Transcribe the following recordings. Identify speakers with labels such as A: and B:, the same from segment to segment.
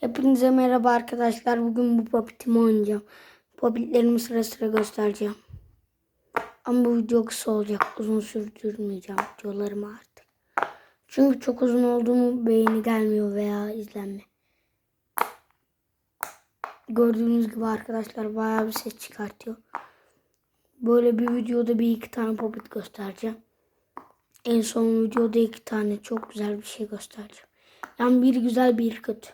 A: Hepinize merhaba arkadaşlar. Bugün bu popitimi oynayacağım. Popitlerimi sıra sıra göstereceğim. Ama bu video kısa olacak. Uzun sürdürmeyeceğim videolarımı artık. Çünkü çok uzun olduğumu beğeni gelmiyor veya izlenme. Gördüğünüz gibi arkadaşlar bayağı bir ses çıkartıyor. Böyle bir videoda bir iki tane popit göstereceğim. En son videoda iki tane çok güzel bir şey göstereceğim. Yani bir güzel bir kötü.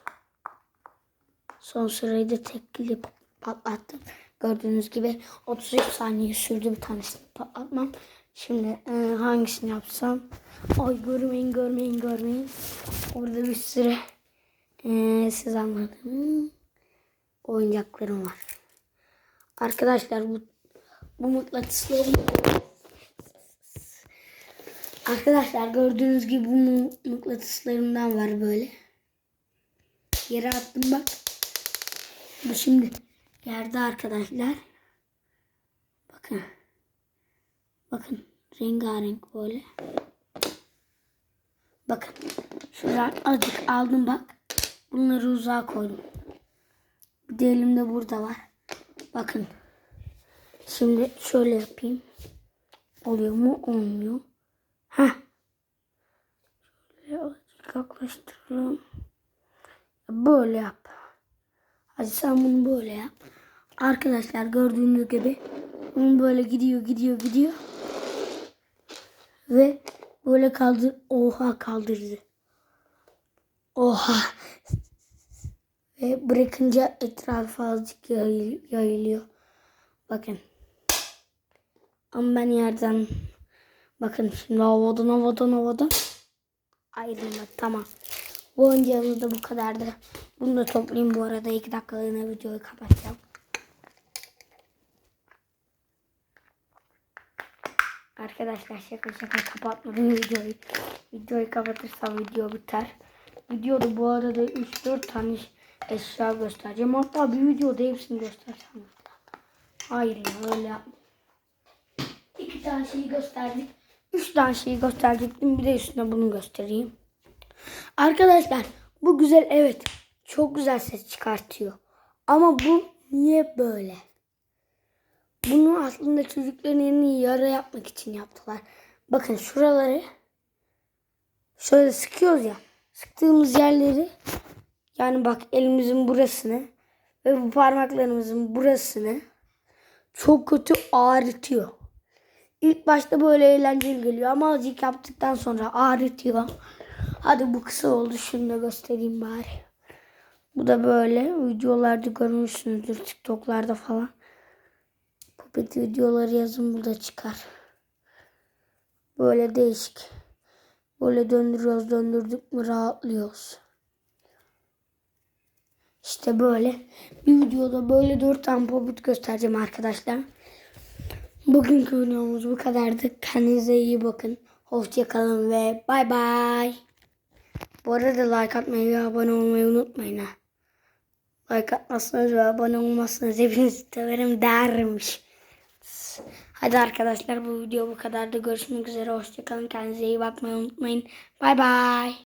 A: Son sırayı da tekli patlattım. Gördüğünüz gibi 33 saniye sürdü bir tanesini patlatmam. Şimdi e, hangisini yapsam? Ay görmeyin görmeyin görmeyin. Orada bir sürü e, siz anladınız. Oyuncaklarım var. Arkadaşlar bu bu mıknatısları Arkadaşlar gördüğünüz gibi bu mı- mıknatıslarımdan var böyle. Yere attım bak. Şimdi yerde arkadaşlar. Bakın. Bakın rengarenk böyle. Bakın. Şuradan azıcık aldım bak. Bunları uzağa koydum. Bir de elimde burada var. Bakın. Şimdi şöyle yapayım. Oluyor mu? Olmuyor. Heh. Şöyle azıcık yaklaştıralım. Böyle yap. Hadi sen bunu böyle yap. Arkadaşlar gördüğünüz gibi bunu böyle gidiyor gidiyor gidiyor. Ve böyle kaldır. Oha kaldırdı. Oha. Ve bırakınca etrafı azıcık yayıl- yayılıyor. Bakın. Ama ben yerden bakın şimdi havadan havadan havadan ayrılmadı. Tamam. Bu oyuncağımız da bu kadardı. Bunu da toplayayım bu arada. 2 dakikalığına videoyu kapatacağım. Arkadaşlar şaka şaka kapatmadım videoyu. Videoyu kapatırsam video biter. Videoda bu arada 3-4 tane eşya göstereceğim. Hatta bir videoda hepsini göstersem. Hayır ya öyle. İki tane şeyi gösterdik. Üç tane şeyi gösterecektim. Bir de üstüne bunu göstereyim. Arkadaşlar bu güzel evet. Çok güzel ses çıkartıyor. Ama bu niye böyle? Bunu aslında çocukların elini yara yapmak için yaptılar. Bakın şuraları şöyle sıkıyoruz ya. Sıktığımız yerleri yani bak elimizin burasını ve bu parmaklarımızın burasını çok kötü ağrıtıyor. İlk başta böyle eğlenceli geliyor ama azıcık yaptıktan sonra ağrıtıyor. Hadi bu kısa oldu. Şunu da göstereyim bari. Bu da böyle videolarda görmüşsünüzdür TikTok'larda falan. Puppet videoları yazın burada çıkar. Böyle değişik. Böyle döndürüyoruz döndürdük mü rahatlıyoruz. İşte böyle. Bir videoda böyle dört tane puppet göstereceğim arkadaşlar. Bugünkü videomuz bu kadardı. Kendinize iyi bakın. Hoşçakalın ve bay bay. Bu arada like atmayı ve abone olmayı unutmayın ha. Like atmazsanız ve abone olmazsanız hepinizi severim dermiş. Hadi arkadaşlar bu video bu kadardı. Görüşmek üzere. Hoşçakalın. Kendinize iyi bakmayı unutmayın. Bay bay.